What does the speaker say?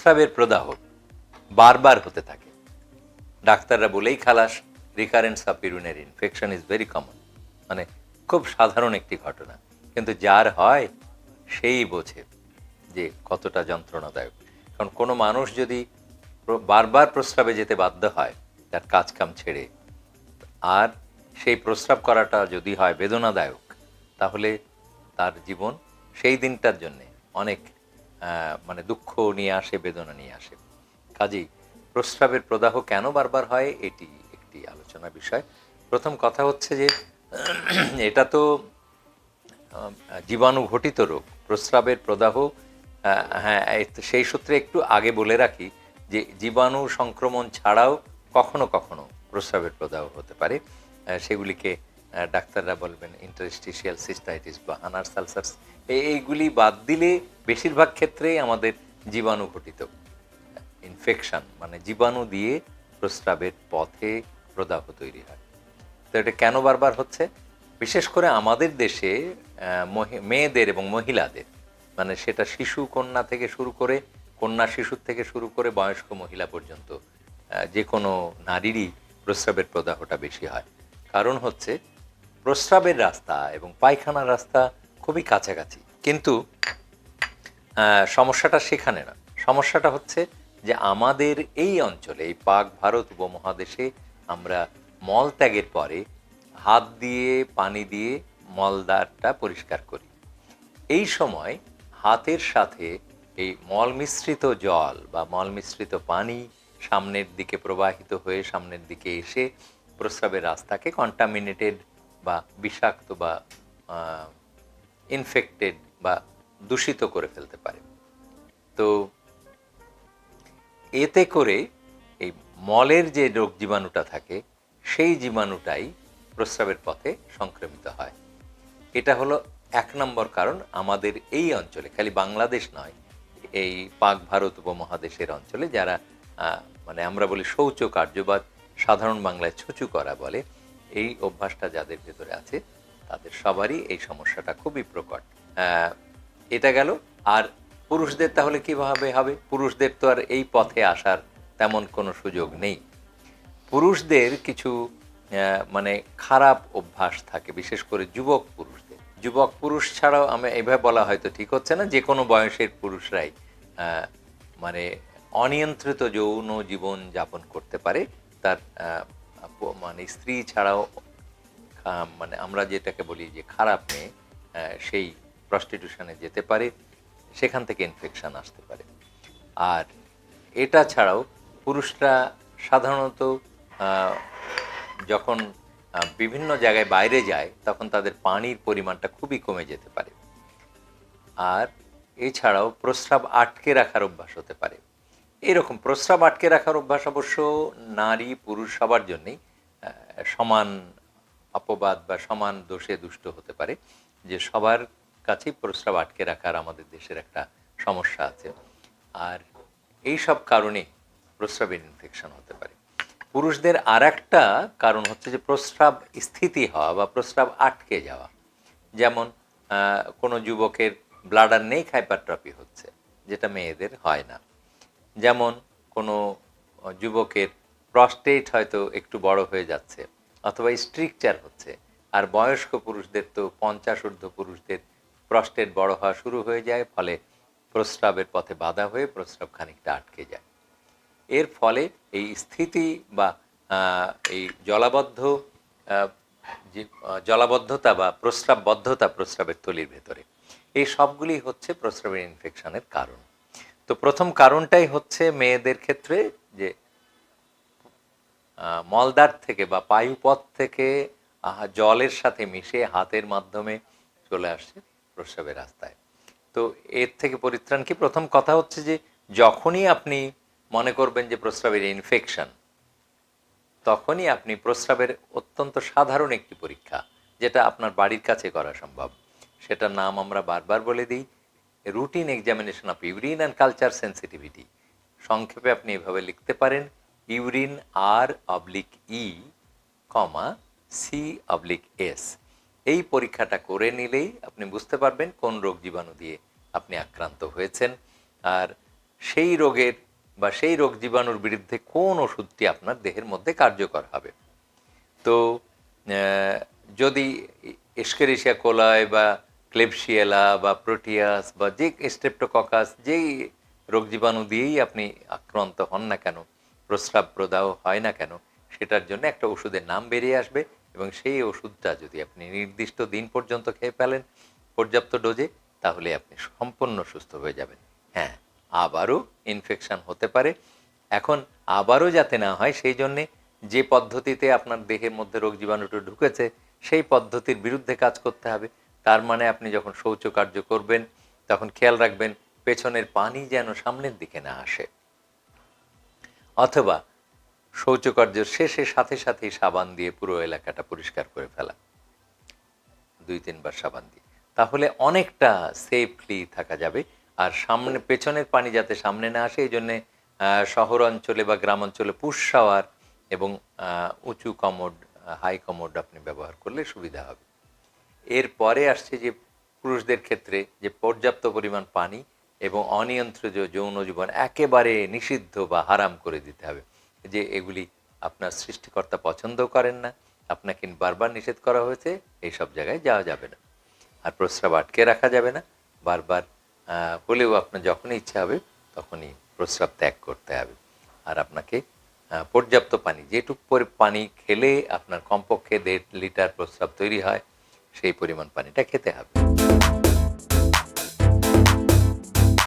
প্রস্রাবের প্রদাহ বারবার হতে থাকে। ডাক্তাররা বলেই খালাস recurrence of urinary infection is very common মানে খুব সাধারণ একটি ঘটনা। কিন্তু যার হয়, সেই বোঝে যে কতটা যন্ত্রণাদায়ক। কারণ কোনো মানুষ যদি বারবার প্রস্রাবে যেতে বাধ্য হয়, তার কাজকাম ছেড়ে, আর সেই প্রস্রাব করাটা যদি হয় বেদনাদায়ক, তাহলে তার জীবন সেই দিনটার জন্যে অনেক মানে দুঃখ নিয়ে আসে, বেদনা নিয়ে আসে। কাজেই প্রস্রাবের প্রদাহ কেন বারবার হয়, এটি একটি আলোচনা বিষয়। প্রথম কথা হচ্ছে যে, এটা তো জীবাণু ঘটিত রোগ। প্রস্রাবের প্রদাহ হ্যাঁ সেই সূত্রে একটু আগে বলে রাখি যে, জীবাণু সংক্রমণ ছাড়াও কখনো কখনো প্রস্রাবের প্রদাহ হতে পারে। সেগুলিকে ডাক্তাররা বলবেন ইন্টারস্টিশিয়াল সিস্টাইটিস বা আনার সালসার্স এইগুলি বাদ দিলে বেশিরভাগ ক্ষেত্রেই আমাদের জীবাণু ঘটিত। ইনফেকশন মানে জীবাণু দিয়ে প্রস্রাবের পথে প্রদাহ তৈরি হয়। তো এটা কেন বারবার হচ্ছে? বিশেষ করে আমাদের দেশে মেয়েদের এবং মহিলাদের মানে সেটা শিশু কন্যা থেকে শুরু করে, কন্যা শিশুর থেকে শুরু করে বয়স্ক মহিলা পর্যন্ত যে কোনো নারীরই প্রস্রাবের প্রদাহটা বেশি হয়। কারণ হচ্ছে, প্রস্রাবের রাস্তা এবং পায়খানার রাস্তা খুবই কাছাকাছি। কিন্তু সমস্যাটা সেখানে না। সমস্যাটা হচ্ছে যে আমাদের এই অঞ্চলে, এই পাক ভারত উপমহাদেশে আমরা মল ত্যাগের পরে হাত দিয়ে, পানি দিয়ে মলদারটা পরিষ্কার করি। এই সময় হাতের সাথে এই মল মিশ্রিত জল বা মল মিশ্রিত পানি সামনের দিকে প্রবাহিত হয়ে সামনের দিকে এসে প্রস্রাবের রাস্তাকে কন্টামিনেটেড বা বিষাক্ত বা ইনফেক্টেড বা দূষিত করে ফেলতে পারে। তো এতে করে এই মলের যে রোগ জীবাণুটা থাকে, সেই জীবাণুটাই প্রস্রাবের পথে সংক্রমিত হয়। এটা হলো এক নম্বর কারণ আমাদের এই অঞ্চলে, খালি বাংলাদেশ নয়, এই পাক ভারত উপমহাদেশের অঞ্চলে যারা মানে আমরা বলি শৌচ কার্য বা সাধারণ বাংলায় ছুচু করা বলে, এই অভ্যাসটা যাদের ভেতরে আছে তাদের সবারই এই সমস্যাটা খুবই প্রকট। এটা গেল। আর পুরুষদের তাহলে কীভাবে হবে? পুরুষদের তো আর এই পথে আসার তেমন কোনো সুযোগ নেই। পুরুষদের কিছু মানে খারাপ অভ্যাস থাকে, বিশেষ করে যুবক পুরুষদের। যুবক পুরুষ ছাড়াও আমি এভাবে বলা হয়তো ঠিক হচ্ছে না, যে কোনো বয়সের পুরুষরাই মানে অনিয়ন্ত্রিত যৌন জীবন যাপন করতে পারে। তার মানে স্ত্রী ছাড়াও মানে আমরা যেটাকে বলি যে খারাপ মেয়ে সেই প্রস্টিটিউশনে যেতে পারে, সেখান থেকে ইনফেকশান আসতে পারে। আর এটা ছাড়াও পুরুষরা সাধারণত যখন বিভিন্ন জায়গায় বাইরে যায়, তখন তাদের পানির পরিমাণটা খুবই কমে যেতে পারে। আর এছাড়াও প্রস্রাব আটকে রাখার অভ্যাস হতে পারে। এরকম প্রস্রাব আটকে রাখার অভ্যাস অবশ্য নারী পুরুষ সবার জন্যই সমান অপবাদ বা সমান দোষে দুষ্ট হতে পারে, যে সবার কাছেই প্রস্রাব আটকে রাখার আমাদের দেশের একটা সমস্যা আছে। আর এই সব কারণে প্রস্রাবের ইনফেকশন হতে পারে। পুরুষদের আর একটা কারণ হচ্ছে যে প্রস্রাব স্থিতি হওয়া বা প্রস্রাব আটকে যাওয়া। যেমন কোনো যুবকের ব্লাডার নেক হাইপারট্রফি হচ্ছে, যেটা মেয়েদের হয় না। যেমন, কোনো যুবকের প্রস্টেট হয়তো একটু বড় হয়ে যাচ্ছে অথবা স্ট্রিকচার হচ্ছে। আর বয়স্ক পুরুষদের তো পঞ্চাশ ঊর্ধ্ব পুরুষদের প্রস্টেট বড় হওয়া শুরু হয়ে যায়, ফলে প্রস্রাবের পথে বাধা হয়ে প্রস্রাব খানিকটা আটকে যায়। এর ফলে এই স্থিতি বা এই জলাবদ্ধ যে, জলাবদ্ধতা বা প্রস্রাববদ্ধতা প্রস্রাবের তলির ভেতরে, এই সবগুলি হচ্ছে প্রস্রাবের ইনফেকশনের কারণ। তো প্রথম কারণটাই হচ্ছে মেয়েদের ক্ষেত্রে যে মলদার থেকে বা পায়ুপথ থেকে জলের সাথে মিশে হাতের মাধ্যমে চলে আসছে প্রস্রাবের রাস্তায়। তো এর থেকে পরিত্রাণ কি? প্রথম কথা হচ্ছে যে, যখনই আপনি মনে করবেন যে প্রস্রাবের ইনফেকশন তখনই আপনি প্রস্রাবের অত্যন্ত সাধারণ একটি পরীক্ষা, যেটা আপনার বাড়ির কাছে করা সম্ভব। সেটার নাম আমরা বারবার বলে দিই routine examination of urine and culture sensitivity সংক্ষেপে আপনি এভাবে লিখতে পারেন ইউরিন আর oblique E, comma, C oblique S. এই পরীক্ষাটা করে নিলেই আপনি বুঝতে পারবেন কোন রোগ জীবাণু দিয়ে আপনি আক্রান্ত হয়েছেন। আর সেই রোগের বা সেই রোগ জীবাণুর বিরুদ্ধে কোন ওষুধটি আপনার দেহের মধ্যে কার্যকর হবে? তো যদি এসকেরিসিয়া কোলায় বা ক্লেবশিয়েলা বা প্রোটিয়াস বা যে স্টেপ্টোককাস যেই রোগ জীবাণু দিয়েই আপনি আক্রান্ত হন না কেন প্রস্রাব প্রদাহ হয় না কেন, সেটার জন্য একটা ওষুধের নাম বেরিয়ে আসবে এবং সেই ওষুধটা যদি আপনি নির্দিষ্ট দিন পর্যন্ত খেয়ে ফেলেন পর্যাপ্ত ডোজে, তাহলে আপনি সম্পূর্ণ সুস্থ হয়ে যাবেন। হ্যাঁ আবারও ইনফেকশান হতে পারে। এখন আবারও যাতে না হয়, সেই জন্যে যে পদ্ধতিতে আপনার দেহের মধ্যে রোগ জীবাণুটা ঢুকেছে, সেই পদ্ধতির বিরুদ্ধে কাজ করতে হবে। তার মানে আপনি যখন শৌচকার্য করবেন, তখন খেয়াল রাখবেন, পেছনের পানি যেন সামনের দিকে না আসে। অথবা শৌচকার্যের শেষে সাথে সাথেই সাবান দিয়ে পুরো এলাকাটা পরিষ্কার করে ফেলা। দুই, তিনবার সাবান দিয়ে। তাহলে অনেকটা সেফলি থাকা যাবে। আর সামনে, পেছনের পানি যাতে সামনে না আসে, এই জন্যে শহর অঞ্চলে বা গ্রাম অঞ্চলে পুশ শাওয়ার এবং উঁচু কমোড হাই কমোড আপনি ব্যবহার করলে সুবিধা হবে। এরপরে আসছে যে পুরুষদের ক্ষেত্রে যে পর্যাপ্ত পরিমাণ পানি এবং অনিয়ন্ত্রিত যৌন জীবন একেবারে নিষিদ্ধ বা হারাম করে দিতে হবে। যে এগুলি আপনার সৃষ্টিকর্তা পছন্দ করেন না, আপনাকে বারবার নিষেধ করা হয়েছে, এই সব জায়গায় যাওয়া যাবে না। আর প্রস্রাব আটকে রাখা যাবে না। বারবার হলেও আপনার যখনই ইচ্ছা হবে, তখনই প্রস্রাব ত্যাগ করতে হবে। আর আপনাকে পর্যাপ্ত পানি, যেটুক পানি খেলে আপনার কমপক্ষে দেড় লিটার প্রস্রাব তৈরি হয়, সেই পরিমাণ পানিটা খেতে হবে।